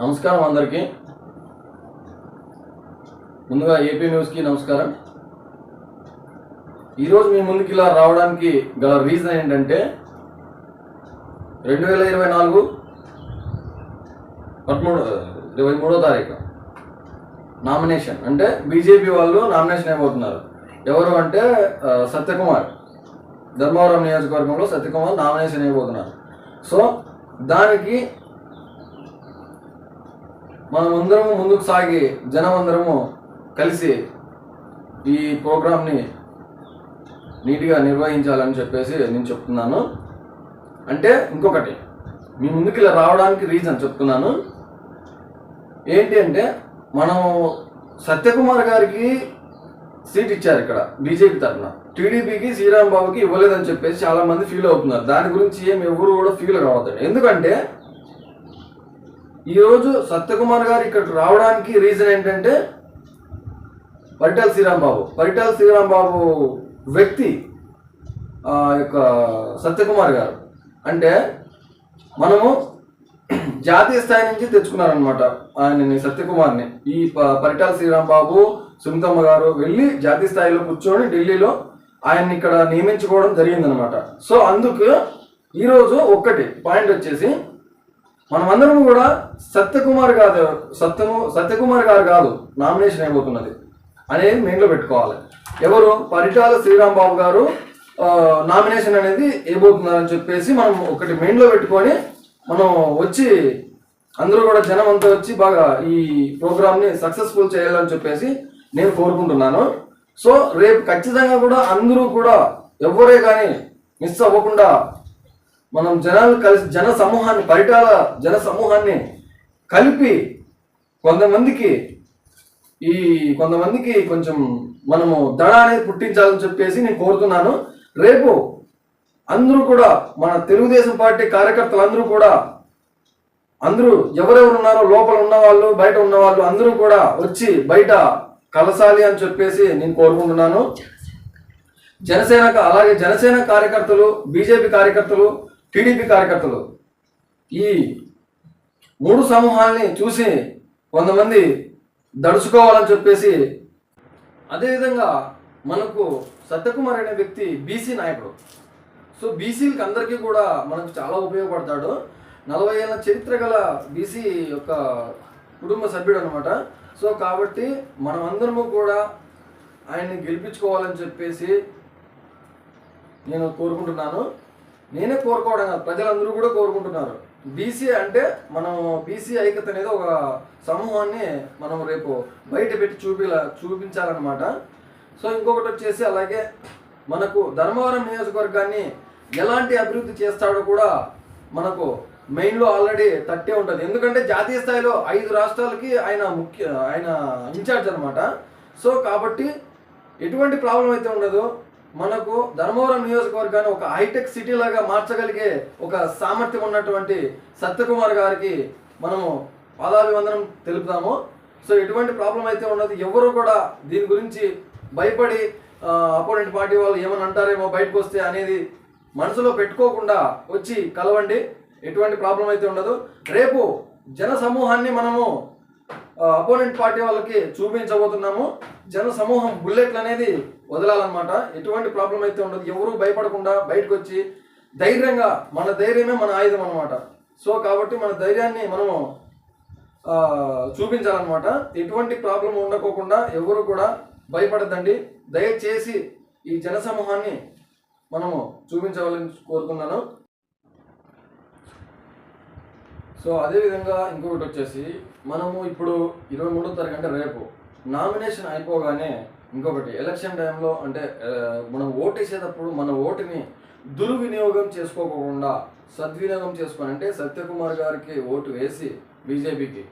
నమస్కారం అందరికీ. ముందుగా ఏపీ న్యూస్కి నమస్కారం. ఈరోజు మీ ముందుకి ఇలా రావడానికి గల రీజన్ ఏంటంటే రెండు వేల ఇరవై నాలుగు పదమూడు ఇరవై మూడో తారీఖు నామినేషన్. అంటే బీజేపీ వాళ్ళు నామినేషన్ అయిపోతున్నారు ఎవరు అంటే సత్యకుమార్. ధర్మవరం నియోజకవర్గంలో సత్యకుమార్ నామినేషన్ అయిపోతున్నారు సో దానికి మనం అందరము ముందుకు సాగి జనం అందరము కలిసి ఈ ప్రోగ్రామ్ని నీట్గా నిర్వహించాలని చెప్పేసి నేను చెప్తున్నాను. అంటే ఇంకొకటి మీ ముందుకు ఇలా రావడానికి రీజన్ చెప్తున్నాను. ఏంటి అంటే మనం సత్యకుమార్ గారికి సీట్ ఇచ్చారు ఇక్కడ బీజేపీ తరఫున టీడీపీకి శ్రీరామ్ బాబుకి ఇవ్వలేదని చెప్పేసి చాలామంది ఫీల్ అవుతున్నారు. దాని గురించి ఏమి ఎవరు కూడా ఫీల్ కావద్దండి ఎందుకంటే ఈరోజు సత్యకుమార్ గారు ఇక్కడ రావడానికి రీజన్ ఏంటంటే పరిటాల శ్రీరాంబాబు పరిటాల శ్రీరామ్ బాబు వ్యక్తి ఆ యొక్క సత్యకుమార్ గారు. అంటే మనము జాతీయ స్థాయి నుంచి తెచ్చుకున్నారనమాట ఆయనని సత్యకుమార్ని. ఈ ప- పరిటాల శ్రీరామ్ బాబు సునీతమ్మ గారు వెళ్ళి జాతీయ స్థాయిలో కూర్చొని ఢిల్లీలో ఆయన్ని ఇక్కడ నియమించుకోవడం జరిగిందనమాట సో అందుకు ఈరోజు ఒక్కటి పాయింట్ వచ్చేసి మనమందరం కూడా సత్యకుమార్ కాదు సత్యము సత్యకుమార్ గారు కాదు నామినేషన్ అయిపోతున్నది అనేది మైండ్లో పెట్టుకోవాలి. ఎవరు? పరిటాల శ్రీరామ్ బాబు గారు నామినేషన్ అనేది ఏబోతున్నారని చెప్పేసి మనం ఒకటి మైండ్లో పెట్టుకొని మనం వచ్చి అందరూ కూడా జనం అంతా వచ్చి బాగా ఈ ప్రోగ్రామ్ని సక్సెస్ఫుల్ చేయాలని చెప్పేసి నేను కోరుకుంటున్నాను. సో రేపు ఖచ్చితంగా కూడా అందరూ కూడా ఎవరే కానీ మిస్ అవ్వకుండా మనం జనాలు కలిసి జన సమూహాన్ని పరిటాల జన సమూహాన్ని కలిపి కొంతమందికి ఈ కొంతమందికి కొంచెం మనము దడ అనేది పుట్టించాలని చెప్పేసి నేను కోరుతున్నాను. రేపు అందరూ కూడా మన తెలుగుదేశం పార్టీ కార్యకర్తలు అందరూ కూడా అందరూ ఎవరెవరు ఉన్నారో లోపల ఉన్నవాళ్ళు బయట ఉన్న వాళ్ళు అందరూ కూడా వచ్చి బయట కలసాలి అని చెప్పేసి నేను కోరుకుంటున్నాను. జనసేన అలాగే జనసేన కార్యకర్తలు బీజేపీ కార్యకర్తలు టీడీపీ కార్యకర్తలు ఈ మూడు సమూహాల్ని చూసి కొంతమంది దడుచుకోవాలని చెప్పేసి అదేవిధంగా మనకు సత్యకుమార్ అనే వ్యక్తి బీసీ నాయకుడు. సో బీసీలకు అందరికీ కూడా మనకు చాలా ఉపయోగపడతాడు. నలభై ఏళ్ళ చరిత్ర గల బీసీ యొక్క కుటుంబ సభ్యుడు అనమాట సో కాబట్టి మనమందరము కూడా ఆయన్ని గెలిపించుకోవాలని చెప్పేసి నేను కోరుకుంటున్నాను. నేనే కోరుకోవడం కాదు. ప్రజలందరూ కూడా కోరుకుంటున్నారు. బీసీ అంటే మనం బీసీ ఐక్యత అనేది ఒక సమూహాన్ని మనం రేపు బయట పెట్టి చూపిలా చూపించాలన్నమాట. సో ఇంకొకటి వచ్చేసి అలాగే మనకు ధర్మవరం నియోజకవర్గాన్ని ఎలాంటి అభివృద్ధి చేస్తాడో కూడా మనకు మెయిన్లో ఆల్రెడీ తట్టే ఉంటుంది. ఎందుకంటే జాతీయ స్థాయిలో ఐదు రాష్ట్రాలకి ఆయన ముఖ్య ఆయన ఇన్ఛార్జ్ అనమాట సో కాబట్టి ఎటువంటి ప్రాబ్లం అయితే ఉండదు. మనకు ధర్మవరం నియోజకవర్గాన్ని ఒక హైటెక్ సిటీ లాగా మార్చగలిగే ఒక సామర్థ్యం ఉన్నటువంటి సత్యకుమార్ గారికి మనము పాదాభివందనం తెలుపుతాము. సో ఎటువంటి ప్రాబ్లం అయితే ఉండదు ఎవరు కూడా దీని గురించి భయపడి అపోనెంట్ పార్టీ వాళ్ళు ఏమని అంటారేమో బయటకు వస్తే అనేది మనసులో పెట్టుకోకుండా వచ్చి కలవండి. ఎటువంటి ప్రాబ్లం అయితే ఉండదు. రేపు జన సమూహాన్ని మనము అపోనెంట్ పార్టీ వాళ్ళకి చూపించబోతున్నాము. జన సమూహం బుల్లెట్లు అనేది వదలాలన్నమాట. ఎటువంటి ప్రాబ్లం అయితే ఉండదు. ఎవరూ భయపడకుండా బయటకు వచ్చి ధైర్యంగా మన ధైర్యమే మన ఆయుధం అనమాట సో కాబట్టి మన ధైర్యాన్ని మనము చూపించాలన్నమాట. ఎటువంటి ప్రాబ్లం ఉండకోకుండా ఎవరు కూడా భయపడద్దండి. దయచేసి ఈ జన సమూహాన్ని మనము చూపించవాలని కోరుతున్నాను సో అదేవిధంగా ఇంకొకటి వచ్చేసి మనము ఇప్పుడు ఇరవై మూడో తారీఖు అంటే రేపు నామినేషన్ అయిపోగానే ఇంకొకటి. ఎలక్షన్ టైంలో అంటే మనం ఓటేసేటప్పుడు మన ఓటుని దుర్వినియోగం చేసుకోకుండా సద్వినియోగం చేసుకొని అంటే సత్యకుమార్ గారికి ఓటు వేసి బీజేపీకి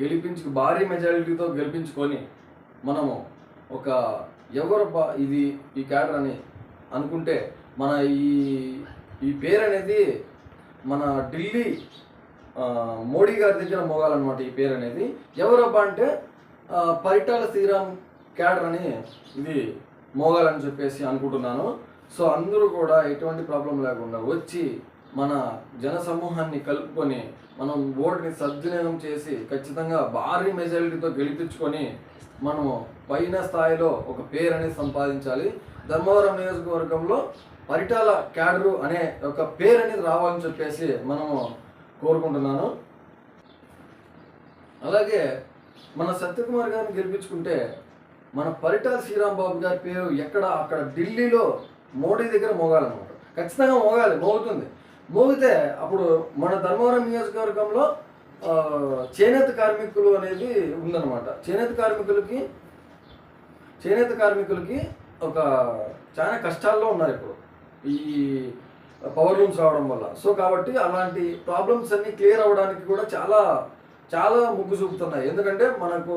గెలిపించు భారీ మెజారిటీతో గెలిపించుకొని మనము ఒక ఎవరు ఇది ఈ క్యాడర్ అని అనుకుంటే మన ఈ ఈ పేరు అనేది మన ఢిల్లీ మోడీ గారు తెచ్చిన మొగాలన్నమాట ఈ పేరు అనేది. ఎవరబ్బా అంటే పరిటాల శ్రీరామ్ క్యాడర్ అని ఇది మోగాలని చెప్పేసి అనుకుంటున్నాను. సో అందరూ కూడా ఎటువంటి ప్రాబ్లం లేకుండా వచ్చి మన జన సమూహాన్ని కలుపుకొని మనం ఓటుని సద్వినియోగం చేసి ఖచ్చితంగా భారీ మెజారిటీతో గెలిపించుకొని మనము పైన స్థాయిలో ఒక పేరు అనేది సంపాదించాలి. ధర్మవరం నియోజకవర్గంలో పరిటాల క్యాడరు అనే ఒక పేరు అనేది రావాలని చెప్పేసి మనము కోరుకుంటున్నాను. అలాగే మన సత్యకుమార్ గారిని గెలిపించుకుంటే మన పరిటాల శ్రీరాంబాబు గారి పేరు ఎక్కడ? అక్కడ ఢిల్లీలో మోడీ దగ్గర మోగాలన్నమాట. ఖచ్చితంగా మోగాలి మోగుతుంది. మోగితే అప్పుడు మన ధర్మవరం నియోజకవర్గంలో చేనేత కార్మికులు అనేది ఉందన్నమాట. చేనేత కార్మికులకి చేనేత కార్మికులకి ఒక చాలా కష్టాల్లో ఉన్నారు ఇప్పుడు. ఈ పవర్ రూమ్స్ రావడం వల్ల. సో కాబట్టి అలాంటి ప్రాబ్లమ్స్ అన్ని క్లియర్ అవ్వడానికి కూడా చాలా చాలా ముగ్గు చూపుతున్నాయి. ఎందుకంటే మనకు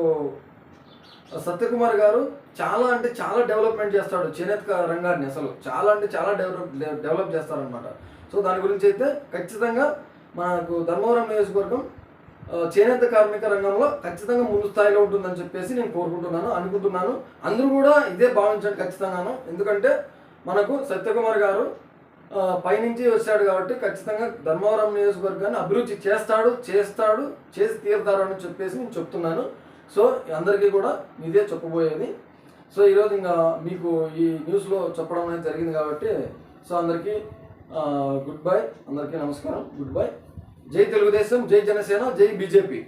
సత్యకుమార్ గారు చాలా అంటే చాలా డెవలప్మెంట్ చేస్తాడు చేనేత రంగాన్ని అసలు. చాలా అంటే చాలా డెవలప్ డెవలప్ చేస్తారనమాట సో దాని గురించి అయితే ఖచ్చితంగా మనకు ధర్మవరం నియోజకవర్గం చేనేత కార్మిక రంగంలో ఖచ్చితంగా ముందు స్థాయిలో ఉంటుందని చెప్పేసి నేను కోరుకుంటున్నాను అనుకుంటున్నాను. అందరూ కూడా ఇదే భావించండి ఖచ్చితంగాను. ఎందుకంటే మనకు సత్యకుమార్ గారు పైనుంచి వచ్చాడు కాబట్టి ఖచ్చితంగా ధర్మవరం నియోజకవర్గాన్ని అభివృద్ధి చేస్తాడు చేస్తాడు చేసి తీరుతాడు అని చెప్పేసి నేను చెప్తున్నాను. సో అందరికీ కూడా ఇదే చెప్పబోయేది. సో ఈరోజు ఇంకా మీకు ఈ న్యూస్లో చెప్పడం అనేది జరిగింది కాబట్టి సో అందరికీ గుడ్ బై. అందరికీ నమస్కారం. Good bye. జై తెలుగుదేశం జై జనసేన జై బీజేపీ.